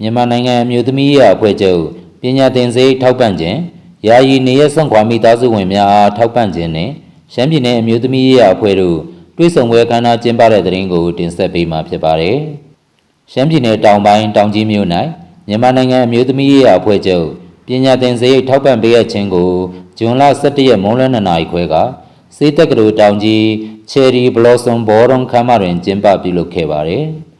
မြန်မာနိုင်ငံအမျိုးသမီးရေးအဖွဲ့ချုပ်ပညာသင်စေးထောက်ပံ့ခြင်းယာယီနေရစွန့်ခွာမိသားစုဝင်များအားထောက်ပံ့ခြင်းနဲ့ရှမ်းပြည်နယ်အမျိုးသမီးရေးအဖွဲ့တို့တွဲဆောင်ပွဲခမ်းနားကျင်းပတဲ့တဲ့ရင်ကိုတင်ဆက်ပေးမှာဖြစ်ပါတယ်။ရှမ်းပြည်နယ်တောင်ပိုင်းတောင်ကြီးမြို့၌မြန်မာနိုင်ငံအမျိုးသမီးရေးအဖွဲ့ချုပ်ပညာသင်စရိတ်ထောက်ပံ့ပေးအပ်ခြင်းကိုဇွန်လ17ရက်မွန်းလွဲ2နာရီခွဲကစေတက်ကတူတောင်ကြီးချယ်ရီဘလော့ဆမ်ဘော်ရွန်ခမ်းမတွင်ကျင်းပပြုလုပ်ခဲ့ပါတယ်။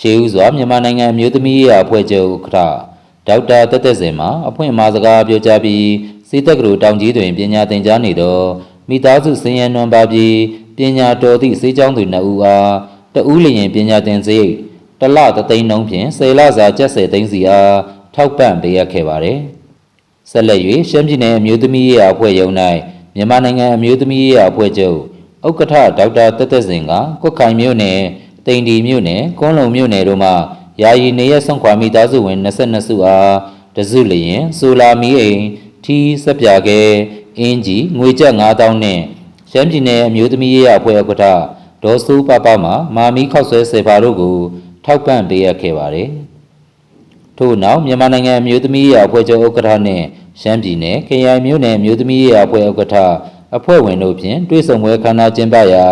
ရှေးဦးစွာမြန်မာနိုင်ငံအမျိုးသမီးရေးအဖွဲ့ချုပ်ဥက္ကဋ္ဌဒေါက်တာတက်တက်စင်မှအဖွင့်အမှာစကားပြောကြားပြီးစေတက်ကတူတောင်ကြီးတွင်ပညာသင်ကြားနေသောမိသားစုစင်ရနွန်ပါပြီးပညာတော်သည့်စေကျောင်းသူနှစ်ဦးအားတဦးလျင်ပညာသင်စရိတ်တလသသိန်းနှုန်းဖြင့်10လစာကျပ်10သိန်းစီအားထောက်ပံ့ပေးအပ်ခဲ့ပါတယ်။ဆက်လက်၍ရှမ်းပြည်နယ်အမျိုးသမီးရေးရာအဖွဲ့ရုံး၌မြန်မာနိုင်ငံအမျိုးသမီးရေးရာအဖွဲ့ချုပ်ဥက္ကဋ္ဌဒေါက်တာတက်တက်စင်ကကွက်ခိုင်မြို့နယ် တိန်ဒီမြို့နယ်ကွန်းလုံမြို့နယ်တို့မှယာယီနေရဆောင်ခွာမိသားစုဝင်22စုအားတစုလျင်ဆိုလာမီအိမ်ထီးစက်ပြာကဲအင်းကြီးငွေကျပ်9000နဲ့ရှမ်းပြည်နယ်အမျိုးသမီးရေးရာအဖွဲ့ဥက္ကဋ္ဌဒေါ်စိုးပပမှမာမီခောက်ဆွဲစေပါတို့ကိုထောက်ပံ့ပေးအပ်ခဲ့ပါတယ်။ထို့နောက်မြန်မာနိုင်ငံအမျိုးသမီးရေးအဖွဲ့ချုပ်ဥက္ကဋ္ဌနှင့်ရှမ်းပြည်နယ်ခရိုင်မြို့နယ်အမျိုးသမီးရေးအဖွဲ့ဥက္ကဋ္ဌအဖွဲ့ဝင်တို့ဖြင့်တွေ့ဆုံပွဲခမ်းနားကျင်းပရာ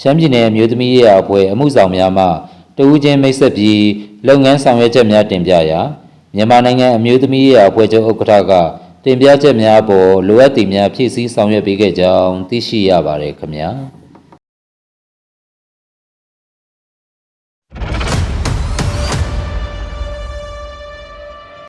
ရှမ်းပြည်နယ်အမျိုးသမီးရေးအဖွဲ့အမှုဆောင်များမှတဦးချင်းမိတ်ဆက်ပြီးလုပ်ငန်းဆောင်ရွက်ချက်များတင်ပြရာမြန်မာနိုင်ငံအမျိုးသမီးရေးအဖွဲ့ချုပ်ဥက္ကဋ္ဌကတင်ပြချက်များအပေါ်လိုအပ်သည့်များဖြည့်ဆည်းဆောင်ရွက်ပေးခဲ့ကြောင်းသိရှိရပါတယ်ခင်ဗျာ။